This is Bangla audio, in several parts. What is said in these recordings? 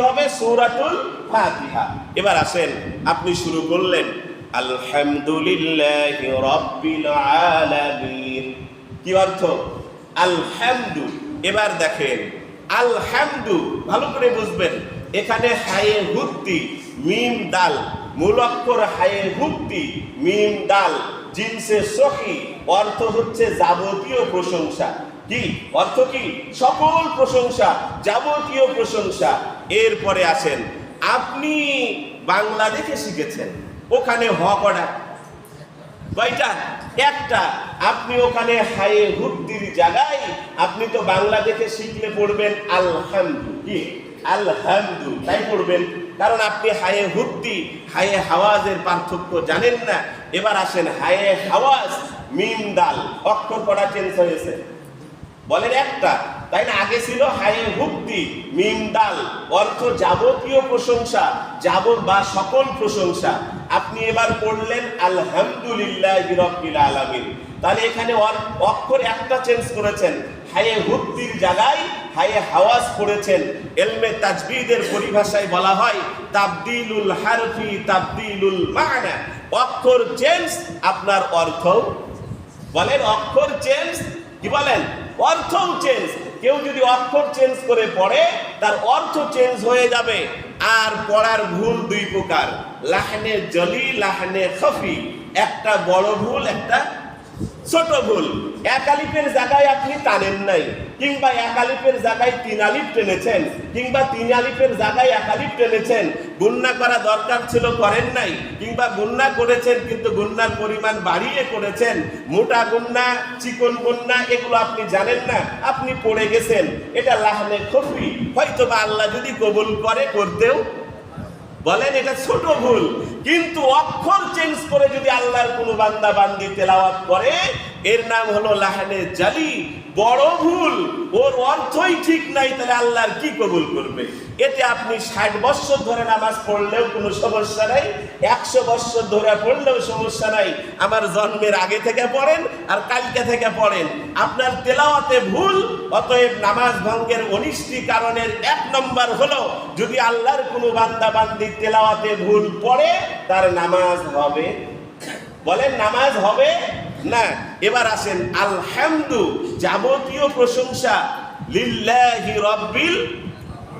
হবে? সূরাতুল ফাতিহা। এবার আসেন, আপনি শুরু করলেন। আলহামদুলিল্লাহি রাব্বিল আলামিন। কি অর্থ? আলহামদু। এবার দেখেন, আলহামদু, ভালো করে বুঝবেন। এখানে হায়ে হুত্তি, মিম দাল। মূল হায়ে হুত্তি, মিম দাল। জিনসে সখি, অর্থ হচ্ছে যাবতীয় প্রশংসা। কি? অর্থ কি? সকল প্রশংসা, যাবতীয় প্রশংসা। এরপরে আসেন, আপনি বাংলাদেশে শিখেছেন, ওখানে হ করা কয়টা? একটা, আপনি ওখানে হায়ে হুদ্দির জায়গায়, আপনি তো বাংলাদেশে শিখলে পড়বেন আলহামদু কি আলহামদু তাই পড়বেন। কারণ আপনি হায়ে হুদ্দি, হায়ে হাওয়াজের পার্থক্য জানেন না। এবার আসেন, হায়ে হাওয়াজ, মিম দাল। অক্ষর পড়া চেঞ্জ হয়েছে? বলেন একটা। তাই না? আগে ছিল হায়ে হুক্তি মিম দাল অর্থ যাবতীয় প্রশংসা যাব বা সকল প্রশংসা। আপনি এবার পড়লেন, আলহামদুলিল্লাহ রব্বিল আলামিন। তাহলে এখানে অক্ষর একটা চেঞ্জ করেছেন। হায়ে হুক্তির জায়গায় হায়ে হাওয়াজ পড়েছেন। এলমে তাজবিদের পরিভাষায় বলা হয়, তাবদিলুল হারফি, তাবদিলুল মানা। অক্ষর চেঞ্জ আপনার অর্থ বলেন, অক্ষর চেঞ্জ কি বলেন? অর্থও চেঞ্জ কেউ যদি অক্ষর চেঞ্জ করে পড়ে, তার অর্থ চেঞ্জ হয়ে যাবে। আর পড়ার ভুল দুই প্রকার। লাহনে জলি, লাহনে খফি। একটা বড় ভুল, একটা ছোট ভুল। এক আলিফের জায়গায় আপনি টানেন নাই, কিংবা এক আলিফের জায়গায় তিন আলিফ টেনেছেন, কিংবা তিন আলিফের জায়গায় এক আলিফ টেনেছেন। গুন্না করা দরকার ছিল, করেন নাই, কিংবা গুন্না করেছেন, কিন্তু গুন্নার পরিমাণ বাড়িয়ে করেছেন। মোটা গুন্না, চিকন গুন্না, এগুলো আপনি জানেন না, আপনি পড়ে গেছেন। এটা লাহনে খফি হয়তো বা আল্লাহ যদি কবুল করে, করতেও। বলেন, এটা ছোট ভুল। কিন্তু অক্ষর চেঞ্জ করে যদি আল্লাহর কোনো বান্দা বান্দি তেলাওয়াত করে, এর নাম হলো লাহানে জালি। বড় ভুল, ওর অর্থই ঠিক নাই, তাহলে আল্লাহর কি কবুল করবে? এতে আপনি ষাট বছর ধরে নামাজ পড়লেও কোনো সমস্যা নাই, একশো বছর ধরে পড়লেও সমস্যা নাই। আমার জন্মের আগে থেকে পড়েন আর কালকে থেকে পড়েন। আপনার তেলাওয়াতে ভুল, অতএব নামাজ ভঙ্গের অনিষ্টি কারণের এক নম্বর হলো, যদি আল্লাহর কোনো বান্দা বান্দি তেলাওয়াতে ভুল পড়ে তার নামাজ হবে। বলেন নামাজ হবে? না। এবার আসেন, আলহামদু যাবতীয় প্রশংসা লিল্লাহি রব্বিল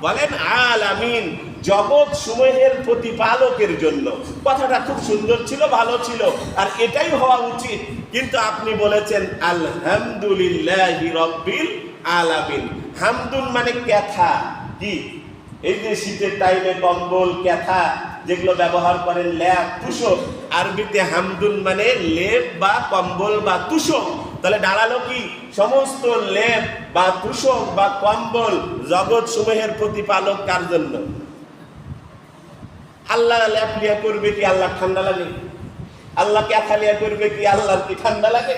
বলেন আলামিন, জগৎ সমূহের প্রতিপালকের জন্য। কথাটা খুব সুন্দর ছিল, ভালো ছিল, আর এটাই হওয়া উচিত। কিন্তু আপনি বলেছেন, আলহামদুলিল্লাহি রব্বিল আলামিন। হামদুন মানে ক্যাথা, কি? এই যে শীতের টাইমে কম্বল, ক্যাথা যেগুলো ব্যবহার করেন ল্যাপ তুষক। আরবিতে হামদুন মানে লেপ বা কম্বল বা তুষক। তাহলে দাঁড়াল কি? সমস্ত লেপ বা তুষক বা কম্বল জগৎ সমূহের প্রতিপালক কার জন্য? আল্লাহ ল্যাপ লিয়া করবে কি আল্লাহ ঠান্ডা লাগে? আল্লাহ ক্যাথা লিয়া করবে কি আল্লাহর কি ঠান্ডা লাগে?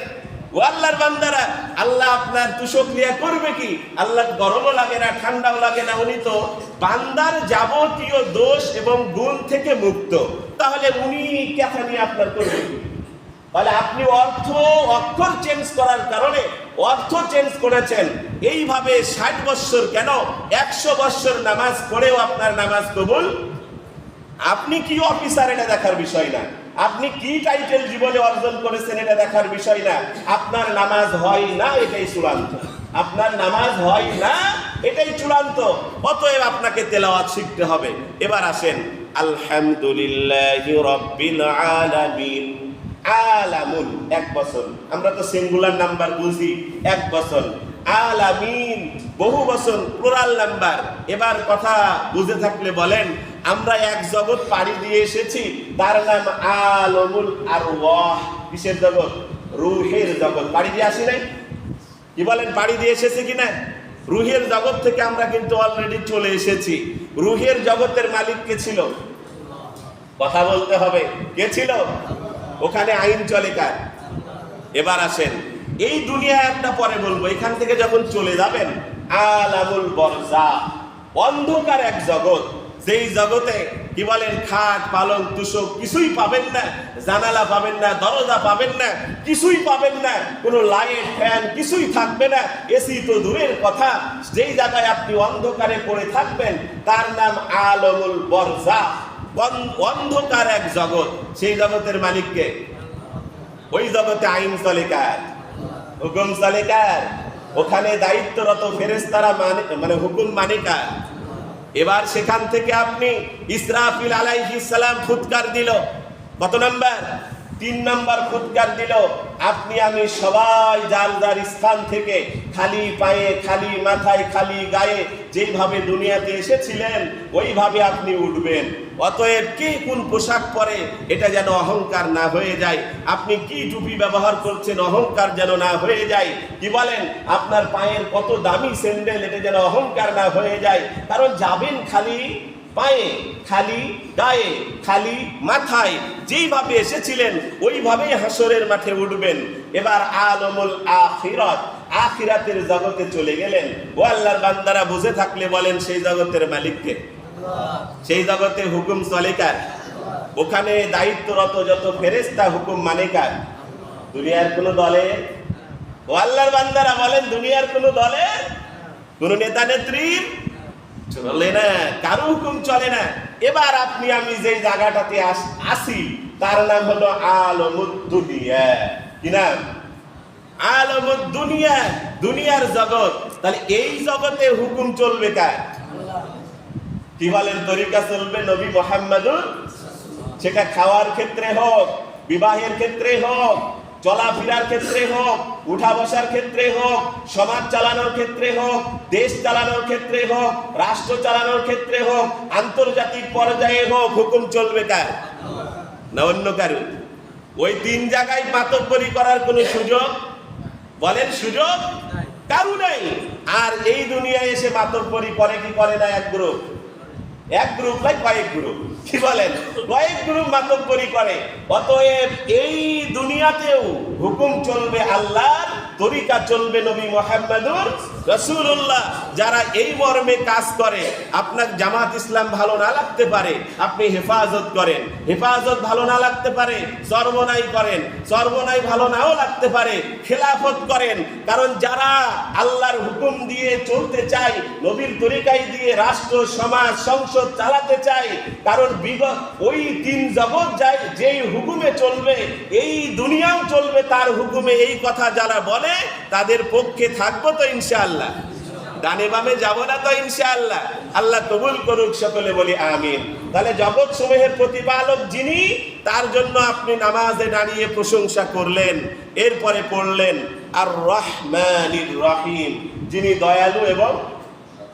ও আল্লাহর বান্দারা, আল্লাহ আপনার তুষক লিয়া করবে কি? আল্লাহ গরমও লাগে না, ঠান্ডাও লাগে না, উনি তো বান্দার যাবতীয় দোষ এবং গুণ থেকে মুক্ত। তাহলে উনি ক্যাথা নিয়ে আপনার করবে কি? তাহলে আপনি অর্থ, অক্ষর চেঞ্জ করার কারণে অর্থ চেঞ্জ করেছেন। এইভাবে ষাট বৎসর কেন? একশো বৎসর নামাজ পড়েও আপনার নামাজ কবুল? আপনি কি অফিসার এটা দেখার বিষয় না? আপনি কি টাইটেল জীবনে অর্জন করেছেন এটা দেখার বিষয় না? আপনার নামাজ হয় না, এটাই চূড়ান্ত। আপনার নামাজ হয় না, এটাই চূড়ান্ত। অতএব আপনাকে তেলাওয়াত শিখতে হবে। এবার আসেন, আলহামদুলিল্লাহ রব্বিল আলামিন। আলামুন, এক বছর। আমরা তো সিঙ্গুলার নাম্বার বুঝি, এক বছর। আলামিন, বহু বছর প্লুরাল নাম্বার এবার কথা বুঝে থাকলে বলেন আমরা এক জগৎ পাড়ি দিয়ে এসেছি, তার নাম আলমুল আর কিসের জগৎ? রুহের জগৎ। পাড়ি দিয়ে আসি নাই? কি বলেন, পাড়ি দিয়ে এসেছি কিনা রুহের জগৎ থেকে আমরা কিন্তু অলরেডি চলে এসেছি। রুহের জগতের মালিক কে ছিল? কথা বলতে হবে। কে ছিল? ওখানে আইন চলে কার? এবার আসেন। এই দুনিয়া একটা পরে বলব। এখান থেকে যখন চলে যাবেন, আলামুল বরজা। অন্ধকার এক জগৎ। যেই জগতে কি বলেন, খাট, পালং, তুষক, কিছুই পাবেন না, জানালা পাবেন না, দরজা পাবেন না, কিছুই পাবেন না, কোনো লাইট, ফ্যান, কিছুই থাকবে না, এসি তো দূরের কথা, যেই জায়গায় আপনি অন্ধকারে পড়ে থাকবেন, তার নাম আলমুল বরজা অন্ধকার এক জগৎ, সেই জগতের মালিককে? ওই জগতে আইন চলে কার হুকুম চলে কার ওখানে দায়িত্বরত ফেরেস্তারা মানে মানে হুকুম মানে কার এবার সেখান থেকে আপনি ইসরাফিল আলাইহিস সালাম ফুৎকার দিল। কত নাম্বার? তিন নাম্বার ফুৎকার দিল, আপনি আমি সবাই যার যার স্থান থেকে খালি পায়ে, খালি মাথায়, খালি গায়ে যেভাবে দুনিয়াতে এসেছিলেন, ওইভাবে আপনি উঠবেন। অতএব কে কোন পোশাক পরে এটা যেন অহংকার না হয়ে যায়? আপনি কি টুপি ব্যবহার করছেন অহংকার যেন না হয়ে যায়? কি বলেন, আপনার পায়ের কত দামি স্যান্ডেল এটা যেন অহংকার না হয়ে যায়? কারণ যাবেন খালি পায়ে, খালি গায়ে, খালি মাথায় যেইভাবে এসেছিলেন, ওইভাবেই হাসরের মাঠে উঠবেন। এবার আলমুল আখিরাত, আখিরাতের জগতে চলে গেলেন। ও আল্লাহর বান্দারা বুঝে থাকলে বলেন, সেই জগতের মালিককে। সেই জগতে হুকুম চলে কার? ওখানে দায়িত্বরত যত ফেরেস্তা হুকুম মানে কার? দুনিয়ার কোন দলে? ও আল্লাহর বান্দারা বলেন, দুনিয়ার কোন দলে? কোন নেতা নেত্রীর? চলে না কারও হুকুম চলে না। এবার আপনি আমি যে জায়গাটাতে আসি তার নাম হলো আলমুদ দুনিয়া কি নাম? আলমুদ দুনিয়া দুনিয়ার জগৎ। তাহলে এই জগতে হুকুম চলবে কার? কি বলেন, তরিকা চলবে নবী মোহাম্মদুর? সেটা খাওয়ার ক্ষেত্রে হোক, বিবাহের ক্ষেত্রে হোক চলাফেরার ক্ষেত্রে হোক উঠা বসার ক্ষেত্রে হোক সমাজ চালানোর ক্ষেত্রে হোক দেশ চালানোর ক্ষেত্রে হোক রাষ্ট্র চালানোর ক্ষেত্রে হোক আন্তর্জাতিক পর্যায়ে হোক হুকুম চলবে কার? না অন্য কারু ওই তিন জায়গায় মাতব্বরি করার কোনো সুযোগ? বলেন সুযোগ? কারু নাই। আর এই দুনিয়ায় এসে মাতব্বরি করে কি করে না এক গ্রুপ? এক গ্রুপ নয় কয়েক গ্রুপ। কি বলেন? কয়েক গ্রুপ মাতব্বরি করে। অতএব এই দুনিয়াতেও হুকুম চলবে আল্লাহর তরিকা চলবে নবী মোহাম্মদুর রসুল্লাহ যারা এই মর্মে কাজ করে, আপনার জামাত ইসলাম ভালো না লাগতে পারে, আপনি হেফাজত করেন। হেফাজত ভালো না লাগতে পারে, সর্বনাই করেন। সর্বনাই ভালো নাও লাগতে পারে, খেলাফত করেন। কারণ যারা আল্লাহর হুকুম দিয়ে চলতে চায়, নবীর তরিকাই দিয়ে রাষ্ট্র, সমাজ, সংসদ চালাতে চায়, কারণ বিগত ওই তিন জগৎ যায়, যেই হুকুমে চলবে, এই দুনিয়াও চলবে তার হুকুমে। এই কথা যারা বলে তাদের পক্ষে থাকব তো ইনশাআল্লাহ। ডানে বামে যাব না তো ইনশাআল্লাহ। আল্লাহ কবুল করুক সকলে বলি আমিন। তাহলে জগৎ সমূহের প্রতিপালক যিনি, তার জন্য আপনি নামাজে দাঁড়িয়ে প্রশংসা করলেন, এরপরে পড়লেন আর রহমানির রহিম। যিনি দয়ালু এবং,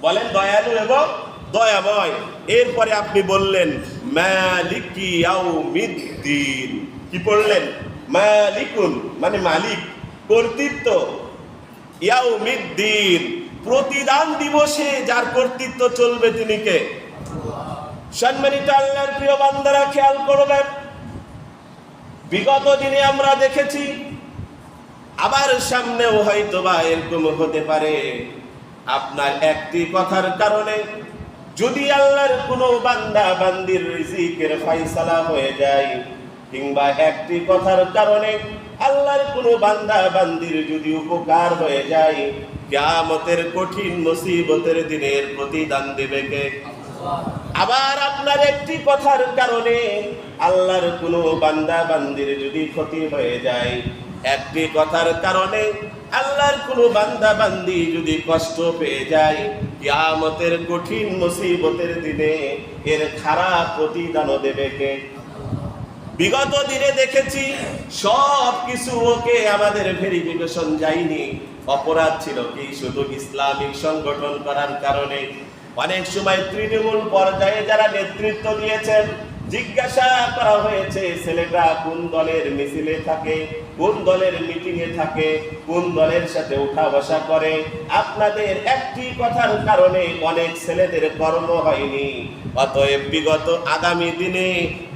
বলেন দয়ালু এবং দয়াময়। এরপরে আপনি বললেন, মালিকি ইয়াউমিদ্দিন। কি পড়লেন? মালিকুন মানে মালিক। কর্তৃত্ব। ইয়াউমিদ্দিন, প্রতিদান দিবসে যার কর্তৃত্ব চলবে তিনি কে? সম্মানিত আল্লাহর প্রিয় বান্দারা, খেয়াল করবেন। বিগত দিনে আমরা দেখেছি আবার সামনেও হয়তো বা এরকম হতে পারে। আপনার একটি কথার কারণে যদি আল্লাহর কোনো বান্দা বান্দির রিজিকের ফয়সালা হয়ে যায় কিংবা একটি কথার কারণে আল্লাহর কোনো বান্দা বান্দির যদি উপকার হয়ে যায়, কিয়ামতের কঠিন মুসিবতের দিনের প্রতিদান দেবে কে? আবার আপনার একটি কথার কারণে আল্লাহর কোনো বান্দা বান্দির যদি ক্ষতি হয়ে যায়, একটি কথার কারণে আল্লাহর কোনো বান্দা বান্দি যদি কষ্ট পেয়ে যায়, কিয়ামতের কঠিন মুসিবতের দিনে এর খারাপ প্রতিদানও দেবে কে? বিগত দিনে দেখেছি, সব কিছু ওকে আমাদের ভেরিফিকেশন যায়নি। অপরাধ ছিল কি? শুধু ইসলামিক সংগঠন করার কারণে। অনেক সময় তৃণমূল পর্যায়ে যারা নেতৃত্ব দিয়েছেন, জিজ্ঞাসা করা হয়েছে ছেলেটা কোন দলের মিছিলে থাকে, কোন দলের মিটিং এ থাকে, কোন দলের সাথে উঠা বসা করে। আপনাদের একটি কথার কারণে অনেক ছেলেদের কর্ম হয়নি। অতএব বিগত আগামী দিনে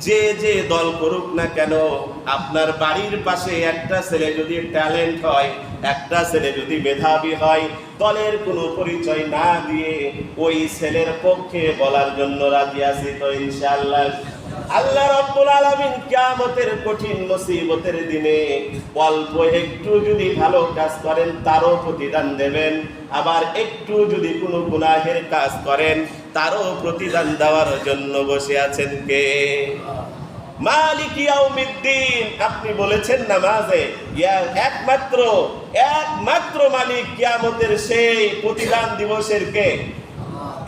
যে যে দল করুক না কেন, আপনার বাড়ির পাশে একটা ছেলে যদি ট্যালেন্ট হয়, একটা ছেলে যদি মেধাবী হয়, দলের কোনো পরিচয় না দিয়ে ওই ছেলের পক্ষে বলার জন্য রাজি আছি তো ইনশাআল্লাহ। আল্লাহ রাব্বুল আলামিন কিয়ামতের কঠিন মুসিবতের দিনে অল্প একটু যদি ভালো কাজ করেন, তারও প্রতিদান দেবেন। আবার একটু যদি কোনো গুনাহের কাজ করেন তারও প্রতিদান দেওয়ার জন্য বসে আছেন কে? আপনি বলেছেন নামাজে একমাত্র একমাত্র মালিক কিয়ামতের সেই প্রতিদান দিবসের কে?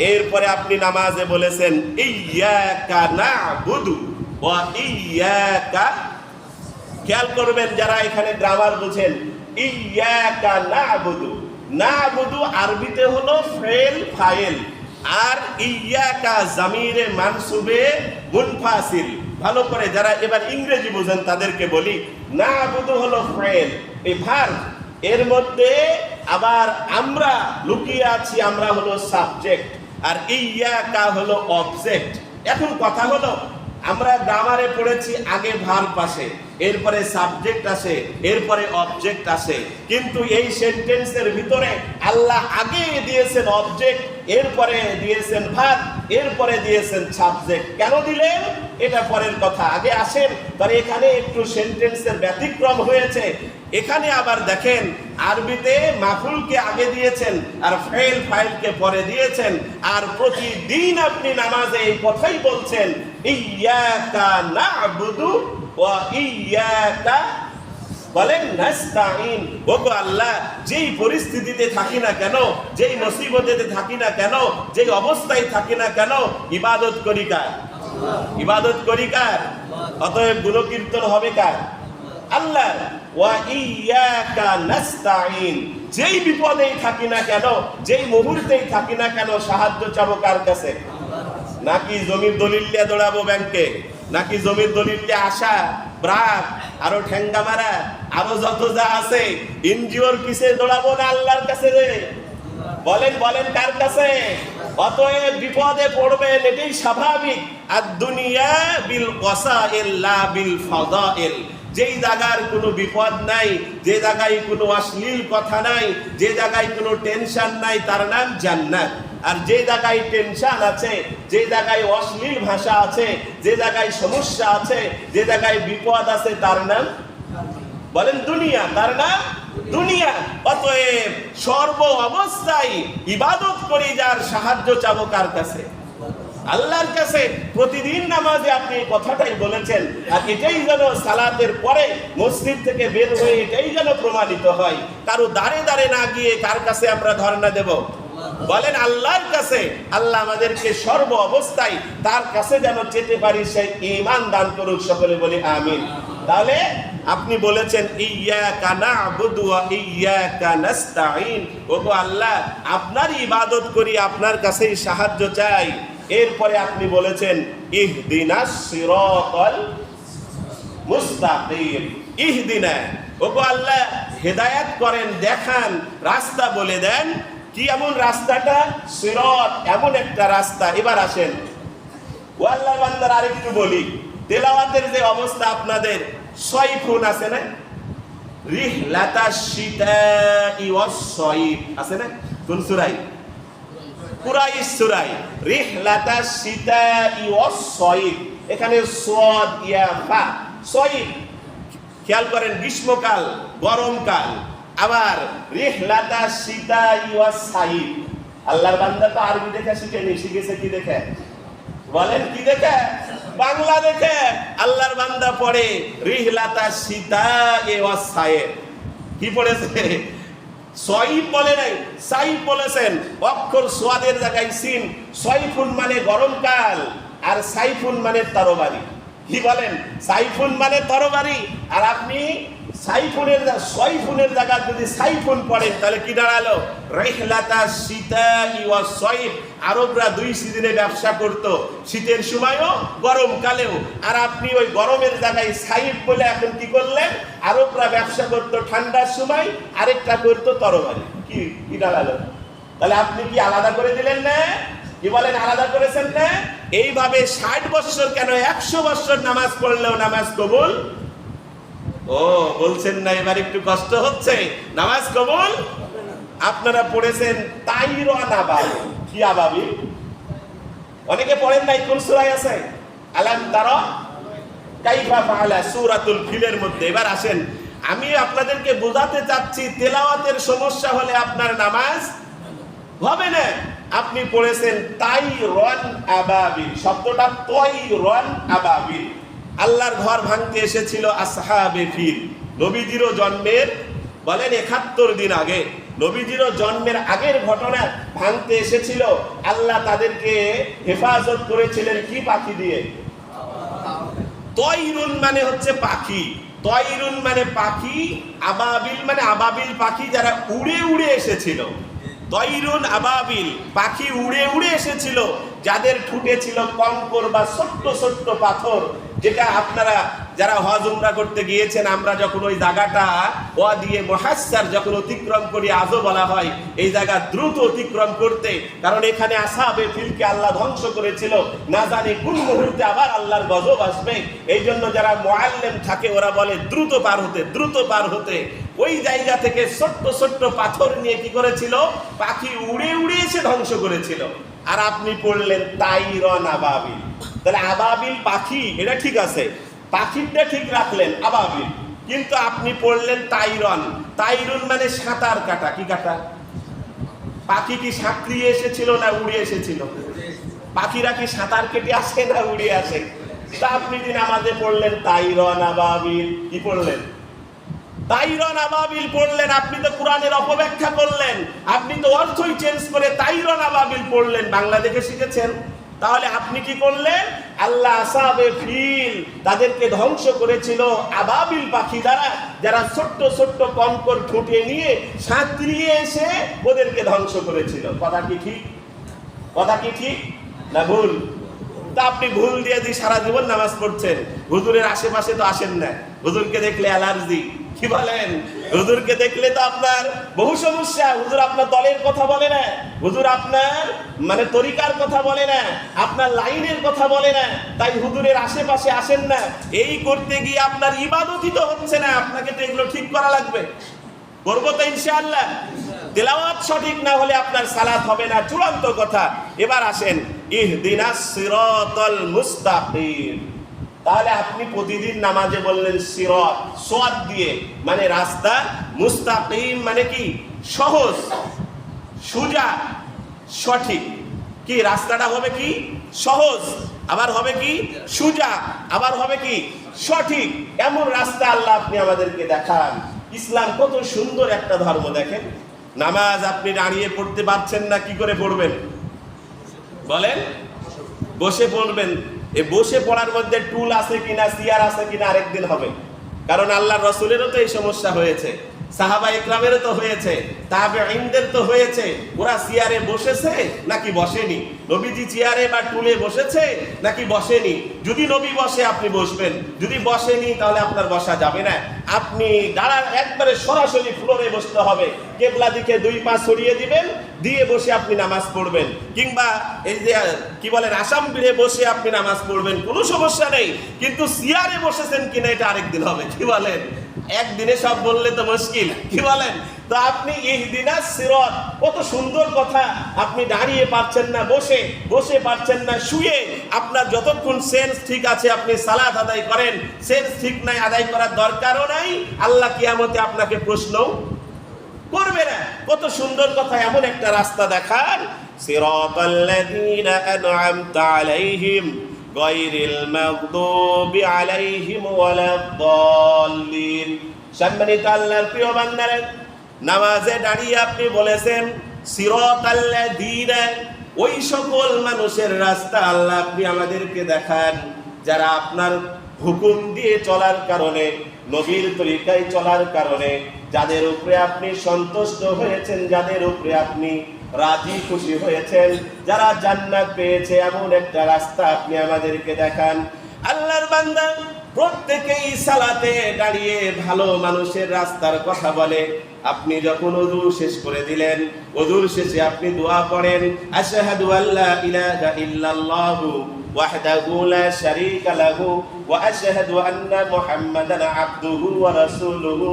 এরপরে আপনি নামাজে বলেছেন ইয়াকা নাবুদু ওয়া ইয়াকা খেয়াল করবেন যারা এখানে গ্রামার বুঝেন ইয়াকা নাবুদু। নাবুদু আরবিতে হলো ফেল, ফাইল। আর ইয়াকা জামিরে মানসুবে মুনফাসিল। ভালো করে যারা এবার ইংরেজি বুঝেন তাদেরকে বলি নাবুদু হলো ফেল এই ভার্ব এর মধ্যে আবার আমরা লুকিয়ে আছি, আমরা হলো সাবজেক্ট আর ইয়াকা হলো অবজেক্ট এখন কথা হলো, আমরা গ্রামারে পড়েছি আগে ভার পাশে এরপরে সাবজেক্ট আসে এরপরে অবজেক্ট আসে কিন্তু এই সেন্টেন্সের ভিতরে আল্লাহ আগে দিয়েছেন অবজেক্ট এরপরে দিয়েছেন ভার এরপরে দিয়েছেন সাবজেক্ট কেন দিলেন? এটা পরের কথা। আগে আসেন তাহলে এখানে একটু সেন্টেন্সের ব্যতিক্রম হয়েছে। এখানে আবার দেখেন, আরবিতে মাফুলকে আগে দিয়েছেন, আর ফেল ফাইলকে পরে দিয়েছেন, আর প্রতিদিন আপনি নামাজে এই কথাই বলছেন ইয়াকা নাবুদু ওয়া ইয়াকা বলেন নাস্তাইন ওগো আল্লাহ, যেই পরিস্থিতিতে থাকি না কেন, যেই মুসিবতেতে থাকি না কেন, যেই অবস্থায় থাকি না কেন, ইবাদত করি কার? ইবাদত করি কার? অতএব গুণকীর্তন হবে কার? আল্লাহ ওয়া ইয়াকা নাস্তাইন যেই বিপদেই থাকি না কেন, যেই মুহূর্তেই থাকি না কেন, সাহায্য চাবো কার কাছে? নাকি জমির দলিল দৌড়াবো ব্যাংকে? নাকি জমির দলিল নিয়ে আসা ব্রাক, আরও ঠেঙ্গা মারা, আরও যত যা আছে, এনজিওর পিছে দৌড়াবো না আল্লাহর কাছে রে? বলেন বলেন কার কাছে? অতএব বিপদে পড়বেন এটাই স্বাভাবিক। আর দুনিয়া বিল ওয়াসাইল লা বিল ফাদাইল। যেই জায়গার কোনো বিপদ নাই, যে জায়গায় কোনো অশ্লীল কথা নাই, যে জায়গায় কোনো টেনশন নাই, তার নাম জান্নাত। আর যে জায়গায় টেনশন আছে, যে জায়গায় অশ্লীল ভাষা আছে, যে জায়গায় সমস্যা আছে, যে জায়গায় বিপদ আছে, তার নাম? বলেন দুনিয়া। তার নাম? দুনিয়া। অতএব সর্ব অবস্থায় ইবাদত করি যার সাহায্য চাবো কার কাছে? আল্লাহর কাছে। প্রতিদিন নামাজে আপনি কথাটাই বলেছেন, আর এটাই যেন সালাতের পরে মসজিদ থেকে বের হয়ে এটাই যেন প্রমাণিত হয়। কারও দাঁড়ে দাঁড়ে না গিয়ে কার কাছে আমরা ধর্ণা দেব? বলেন, আল্লাহর কাছে আল্লাহ আমাদেরকে সর্ব অবস্থায় তার কাছে যেন যেতে পারি, সেই ইমান দান করুক সকলে বলি, আমিন। তাহলে আপনি বলেছেন ইয়া কানা বুদুয়া ইয়া কানাস্তাইন ওগো আল্লাহ, আপনার ইবাদত করি, আপনার কাছেই সাহায্য চাই। এরপরে আপনি বলেছেন ইহদিনাস সিরাতাল মুস্তাকিম। ইহদিনা, ওগো আল্লাহ, হেদায়েত করেন, দেখান, রাস্তা বলে দেন কি এমন রাস্তাটা? সিরাত, এমন একটা রাস্তা। এবার আসেন। ও বান্দার আরেকটু বলি। তেলাওয়াতের যে অবস্থা আপনাদের ছয় খুন আছে না? রিহলাতা শীতা ইওয়াস সয়িব আছে না? কোন সুরাই? পুরাই সুরাই। রিহলাতা শীতা ইওয়াস সয়িব এখানে সোয়াদ ইয়া, ফা। সয়িব খেয়াল করেন, গ্রীষ্মকাল, গরমকাল। আবার, রিহলাতা শীতা ইওয়াস সাইব আল্লাহর বান্দা তো আরবি দেখে শিখেনি শিখেছে কি দেখে? বলেন কি দেখে? বাংলা দেখে। আল্লাহর বান্দা পড়ে, রিহলাতা সীতা এ সায়েব কি পড়েছে? সয়িব বলে নাই সাইব বলেছেন। অক্ষর সোয়াদের জায়গায় সিন সয়ফুন মানে গরমকাল, আর সাইফুন মানে তরবারি। কি বলেন? সাইফুন মানে তরবারি, আর আপনি সাইফুনের সয়ফুনের জায়গা যদি সাইফুন পড়েন, তাহলে কি দাঁড়াল? রেহলাতা সীতা ইওয়া সয়ফ। আরবরা দুই সিজনে ব্যবসা করত। শীতের সময়ও, গরমকালেও। আর আপনি ওই গরমের জায়গায় সাইফ বলে এখন কি করলেন? আরবরা ব্যবসা করত ঠান্ডার সময়, আরেকটা করতো তরবারি। কি কি দাঁড়াল? তাহলে আপনি কি আলাদা করে দিলেন না? কি বলেন, আলাদা করেছেন না? এইভাবে ষাট বছর কেন, একশো বছর নামাজ পড়লেও নামাজ কবুল ও, বলছেন না, এবার একটু কষ্ট হচ্ছে। নামাজ কবুল? আপনারা পড়েছেন তাইর নাবাল কি আবাবি অনেকে পড়েন নাই, কোন সূরায় আছে? আলাম তারা কাইফা ফাআলা সূরাতুল ফিলের মধ্যে। এবার আসেন, আমি আপনাদেরকে বোঝাতে চাচ্ছি, তেলাওয়াতের সমস্যা হলে আপনার নামাজ হবে না। আপনি পড়েছেন তাই রন আবাবিল শব্দটা তই রন আবাবিল আল্লাহর ঘর ভাঙতে এসেছিল আসহাবে ফিল। নবীজিরও জন্মের, বলেন একাত্তর দিন আগে, নবীজিরও জন্মের আগের ঘটনা ভাঙতে এসেছিল। আল্লাহ তাদেরকে হেফাজত করেছিলেন কি পাখি দিয়ে? তৈরুন মানে হচ্ছে পাখি। তৈরুন মানে পাখি, আবাবিল মানে আবাবিল পাখি যারা উড়ে উড়ে এসেছিল। তৈরুন, আবাবিল পাখি উড়ে উড়ে এসেছিল, যাদের ঠুটে ছিল কঙ্কর বা ছোট্ট ছোট্ট পাথর। যেটা আপনারা যারা হজ উমরা করতে গিয়েছেন, আমরা যখন ওই জায়গাটা ও দিয়ে মহাসার যখন অতিক্রম করি, আজও বলা হয়, এই জায়গা দ্রুত অতিক্রম করতে, কারণ এখানে আসাবে ফিলকে আল্লাহ ধ্বংস করেছিল। না জানি কোন মুহূর্তে আবার আল্লাহর গজব আসবে। এই জন্য যারা মোয়াল্লেম থাকে, ওরা বলে দ্রুত পার হতে, দ্রুত পার হতে। ওই জায়গা থেকে ছোট্ট ছোট্ট পাথর নিয়ে কি করেছিল? পাখি উড়ে উড়ে এসে ধ্বংস করেছিল। আর আপনি পড়লেন তাইরন আবাবিল তাহলে আবাবিল পাখি, এটা ঠিক আছে। পাখিটা ঠিক রাখলেন, আবাবিল। কিন্তু আপনি পড়লেন তাইরন। তাইরন মানে সাঁতার কাটা, কি কাটা? পাখি কি সাঁকড়িয়ে এসেছিল না উড়ে এসেছিল? পাখিরা কি সাঁতার কেটে আসে না উড়ে আসে? তা আপনি দিন আমাদের পড়লেন তাইরন, আবাবিল। কি পড়লেন? তাইরন, আবাবিল পড়লেন, আপনি তো কোরআনের অপব্যাখ্যা করলেন। আপনি তো অর্থই চেঞ্জ করে তাইরন, আবাবিল পড়লেন। বাংলাদেশে শিখেছেন? তাহলে আপনি কি করলেন? আল্লাহ ফিল তাদেরকে ধ্বংস করেছিল আবাবিল পাখি দ্বারা, যারা ছোট্ট ছোট্ট কঙ্কর ঠুঁটে নিয়ে সাঁতরিয়ে এসে ওদেরকে ধ্বংস করেছিল। কথা কি ঠিক? কথা কি ঠিক? না ভুল? তা আপনি ভুল দিয়ে দিয়ে সারা জীবন নামাজ পড়ছেন। হুজুরের আশেপাশে তো আসেন না। হুজুরকে দেখলে অ্যালার্জি, কি বলেন? হুজুরকে দেখলে তো আপনার বহু সমস্যা, হুজুর আপনার দলের কথা বলে না, হুজুর আপনার মানে তরিকার কথা বলে না, আপনার লাইনের কথা বলে না, তাই হুজুরের আশেপাশে আসেন না। এই করতে গিয়ে আপনার ইবাদতই তো হচ্ছে না, আপনাকে তো এগুলো ঠিক করা লাগবে। করব তো ইনশাআল্লাহ। তেলাওয়াত সঠিক না হলে আপনার সালাত হবে না, চূড়ান্ত কথা। এবার আসেন, ইহদিনাস সিরাতাল মুস্তাকিম। তাহলে আপনি প্রতিদিন নামাজে বললেন সিরাত সোয়াদ দিয়ে মানে রাস্তা মুস্তাকিম মানে কি? সহজ, সুজা, সঠিক। কি রাস্তাটা হবে কি? সহজ, আবার হবে কি? সুজা, আবার হবে কি? সঠিক। এমন রাস্তা আল্লাহ আপনি আমাদেরকে দেখান। ইসলাম কত সুন্দর একটা ধর্ম, দেখেন। নামাজ আপনি দাঁড়িয়ে পড়তে পারছেন না, কি করে পড়বেন? বলেন? বসে পড়বেন। এ বসে পড়ার মধ্যে টুল আছে কিনা, সিয়ার আছে কিনা, আরেকদিন হবে। কারণ আল্লাহর রসুলেরও তো এই সমস্যা হয়েছে। সাহাবা ইকরামেরও তো হয়েছে আইনদের তো হয়েছে। ওরা চেয়ারে বসেছে নাকি বসেনি? নবীজি চেয়ারে বা টুলে বসেছে নাকি বসেনি? যদি নবী বসে, আপনি বসবেন। যদি বসেনি, তাহলে আপনার বসা যাবে না। আপনি দাঁড়ান, একবারে সরাসরি ফ্লোরে বসতে হবে। কেবলা দিকে দুই পা সরিয়ে দিবেন, দিয়ে বসে আপনি নামাজ পড়বেন। কিংবা এই যে, কি বলেন আসাম বিড়ে বসে আপনি নামাজ পড়বেন, কোনো সমস্যা নেই। কিন্তু সিয়ারে বসেছেন কিনা, এটা আরেকদিন হবে। কি বলেন? একদিনে সব বললে তো মুশকিল। কি বলেন? তো আপনি ইহদিনা সিরাত। কত সুন্দর কথা। আপনি দাঁড়িয়ে পারছেন না, বসে বসে পারছেন না, শুয়ে। আপনার যতক্ষণ সেন্স ঠিক আছে, আপনি সালাদ আদায় করেন। সেন্স ঠিক নাই, আদায় করার দরকারও নাই। আল্লাহ কিয়ামতে আপনাকে প্রশ্ন করবে না। কত সুন্দর কথা, এমন একটা রাস্তা দেখান। সিরাতাল্লাযীনা আন'আমতা আলাইহিম। গায়রিল মাগদুবি আলাইহিম ওয়ালাদ-দাল্লিন সম্মানিত আল্লাহর প্রিয় বান্দারা, নামাজে দাঁড়িয়ে আপনি বলেছেন সিরাতাল্লাযীনা ওই সকল মানুষের রাস্তা আল্লাহ আপনি আমাদেরকে দেখান, যারা আপনার হুকুম দিয়ে চলার কারণে, নবীর তরিকায় চলার কারণে, যাদের উপরে আপনি সন্তুষ্ট হয়েছেন, যাদের উপরে আপনি রাজি খুশি হয়েছেন। যারা জান্নাত পেয়েছে, এমন একটা রাস্তা আপনি আমাদেরকে দেখান। আল্লাহর বান্দা প্রত্যেকেই সালাতে দাঁড়িয়ে ভালো মানুষের রাস্তার কথা বলে। আপনি যখন ওযু শেষ করে দিলেন ওযুর শেষে আপনি দোয়া করেন আশহাদু আল্লা ইলাহা ইল্লাল্লাহু ওয়াহদাহু লা শারীকা লাহু ওয়া আশহাদু আন্না মুহাম্মাদান আবদুহু ওয়া রাসূলুহু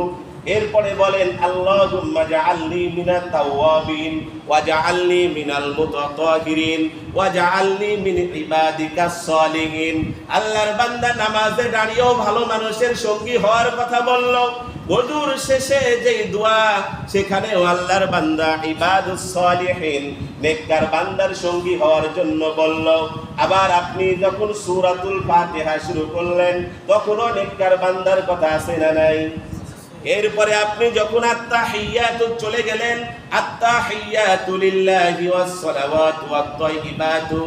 এরপরে বলেন, আল্লাহুম্মা জাআলনি মিনাত তাওয়াবিন ওয়া জাআলনি মিনাল মুতাতাহিরিন ওয়া জাআলনি মিন ইবাদিকাস সালিহিন আল্লাহর বান্দা নামাজে দাঁড়িয়েও ভালো মানুষের সঙ্গী হওয়ার কথা বলল। ওযুর শেষে যেই দোয়া, সেখানেও আল্লাহর বান্দা ইবাদুস সালিহিন, নেককার বান্দার সঙ্গী হওয়ার জন্য বলল। আবার আপনি যখন সূরাতুল ফাতিহা শুরু করলেন, তখনও নেককার বান্দার কথা আছে না নাই? এরপরে আপনি যখন আত্মা হিয়াতু চলে গেলেন আত্মা হিয়াতু লিল্লাহি ওয়াস সালাওয়াত ওয়াত তাইয়িবাতু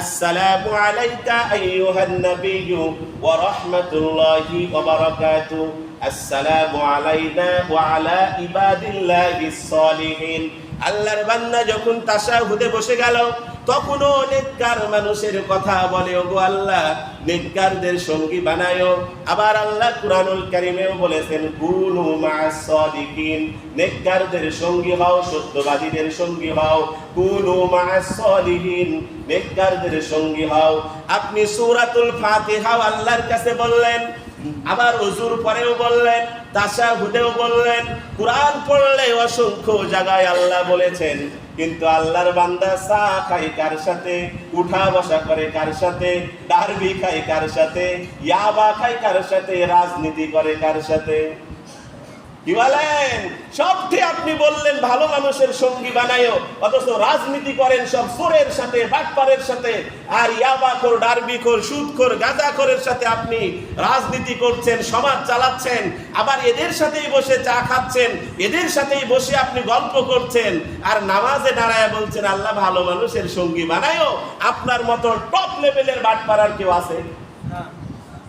আসসালামু আলাইকা আইয়ুহান নাবিয়্যু ওয়া রাহমাতুল্লাহি ওয়া বারাকাতু, আসসালামু আলাইনা ওয়া আলা ইবাদিল্লাহিস সালিহিন। আল্লাহর বান্দা যখন তাশাহুদে বসে গেল তখনও নেককার মানুষের কথা বলে, ওগো আল্লাহ, নেককারদের সঙ্গী বানায়ো। আবার আল্লাহ কুরআনুল কারীমেও বলেছেন, কুনু মা'আস সাদিকিন। নেককারদের সঙ্গী হও, সত্যবাদীদের সঙ্গী হও। কুনু মা'আস সালিহিন নেককারদের সঙ্গী হও। আপনি সূরাতুল ফাতিহা আল্লাহর কাছে বললেন আবার অজুর পরেও বললেন তাসা হুদেও বললেন, কোরআন পড়লে অসংখ্য জায়গায় আল্লাহ বলেছেন, কিন্তু আল্লাহর বান্দা চা খাই কার সাথে, উঠা বসা করে কার সাথে, ডারবি খাই কার সাথে, ইয়াবা খাই কার সাথে, রাজনীতি করে কার সাথে? বলেন সবটি আপনি বললেন, ভালো মানুষের সঙ্গী বানায়ও অথচ রাজনীতি করেন সব চোরের সাথে, বাটপারের সাথে, আর ইয়াবাখোর, ডারবিখোর, সুদখোর, গাঁজাখোরের সাথে আপনি রাজনীতি করছেন, সমাজ চালাচ্ছেন, আবার এদের সাথেই বসে চা খাচ্ছেন, এদের সাথেই বসে আপনি গল্প করছেন, আর নামাজে দাঁড়ায় বলছেন, আল্লাহ ভালো মানুষের সঙ্গী বানায়ও আপনার মতো টপ লেভেলের বাটপাড়ার কেউ আছে?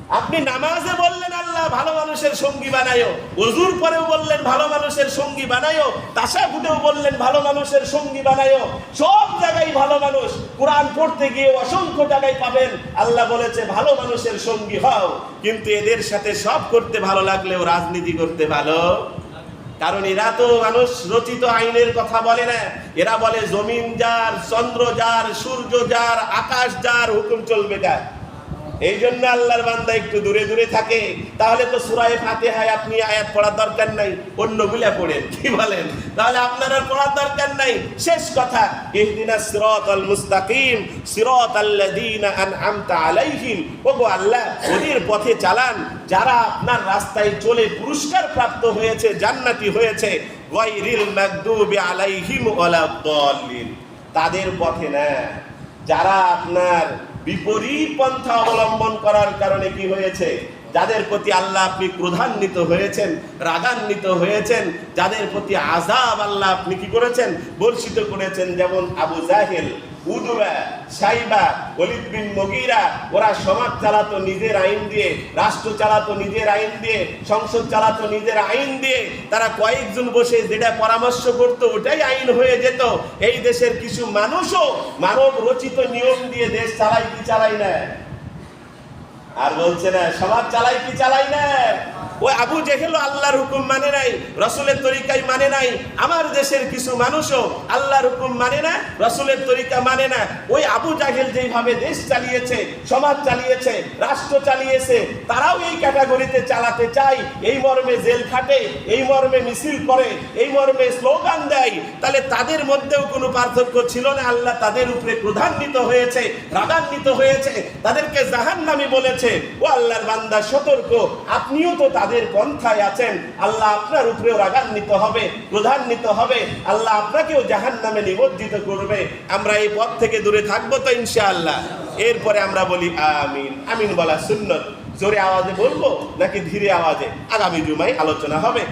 আপনি নামাজে বললেন, আল্লাহ, ভালো মানুষের সঙ্গী বানায়ো। ওজুর পরেও বললেন, ভালো মানুষের সঙ্গী বানায়ও তাসা তাসাহুদেও বললেন, ভালো মানুষের সঙ্গী বানায়ো। সব জায়গায় ভালো মানুষ। কোরআন পড়তে গিয়ে অসংখ্য জায়গায় পাবেন। আল্লাহ বলেছে, ভালো মানুষের সঙ্গী হও। কিন্তু এদের সাথে সব করতে ভালো লাগলেও রাজনীতি করতে ভালো। কারণ এরা তো মানুষ রচিত আইনের কথা বলে না। এরা বলে, জমিন যার, চন্দ্র যার, সূর্য যার, আকাশ যার, হুকুম চলবে কার এই জন্য আল্লাহর বান্দা একটু দূরে দূরে থাকে। তাহলে তো সুরায় ফাতিহায় আপনি আয়াত পড়ার দরকার নাই। অন্য অন্যগুলা পড়েন, কি বলেন? তাহলে আপনার আর পড়ার দরকার নাই। শেষ কথা ইহদিনাস সিরাতাল মুস্তাকিম সিরাতাল্লাযীনা আনআমতা আলাইহিম। ওগো আল্লাহ ওদের পথে চালান। যারা আপনার রাস্তায় চলে পুরস্কার প্রাপ্ত হয়েছে, জান্নাতি হয়েছে, গায়রিল মাগদুবি আলাইহিম ওয়ালাদ তাদের পথে না। যারা আপনার বিপরীত পন্থা অবলম্বন করার কারণে কি হয়েছে? যাদের প্রতি আল্লাহ আপনি ক্রোধান্বিত হয়েছেন, রাগান্বিত হয়েছেন, যাদের প্রতি আজাব আল্লাহ আপনি কি করেছেন? বর্ষিত করেছেন, যেমন আবু জাহেল। উদুবা সাইবা মগিরা, ওরা সমাজ চালাতো নিজের আইন দিয়ে, রাষ্ট্র চালাতো নিজের আইন দিয়ে, সংসদ চালাতো নিজের আইন দিয়ে, তারা কয়েকজন বসে যেটা পরামর্শ করত, ওটাই আইন হয়ে যেত। এই দেশের কিছু মানুষও মানব রচিত নিয়ম দিয়ে দেশ চালাই কি চালাই না? আর বলছে না, সমাজ চালাই কি চালাই না? ওই আবু জেহেল আল্লাহর হুকুম মানে নাই, রসুলের তরিকাই মানে নাই, আমার দেশের কিছু মানুষও আল্লাহর হুকুম মানে না, রসুলের তরিকা মানে না। ওই আবু জাহেল যেইভাবে দেশ চালিয়েছে, সমাজ চালিয়েছে, রাষ্ট্র চালিয়েছে, তারাও এই ক্যাটাগরিতে চালাতে চায়, এই মর্মে জেল খাটে, এই মর্মে মিছিল করে, এই মর্মে স্লোগান দেয়, তাহলে তাদের মধ্যেও কোনো পার্থক্য ছিল না। আল্লাহ তাদের উপরে ক্রধান্বিত হয়েছে, রাগান্বিত হয়েছে, তাদেরকে জাহান্নামী বলেছে। ও আল্লাহর বান্দা, সতর্ক, আপনিও তো তাদের পন্থায় আছেন, আল্লাহ আপনার উপরেও রাগান্বিত হবে প্রধান্বিত হবে, আল্লাহ আপনাকেও জাহান নামে নিমজ্জিত করবে। আমরা এই পথ থেকে দূরে থাকব তো ইনশাআল্লাহ। এরপরে আমরা বলি আমিন। আমিন বলা সুন্নত। জোরে আওয়াজে বলব নাকি ধীরে আওয়াজে? আগামী জুমায় আলোচনা হবে।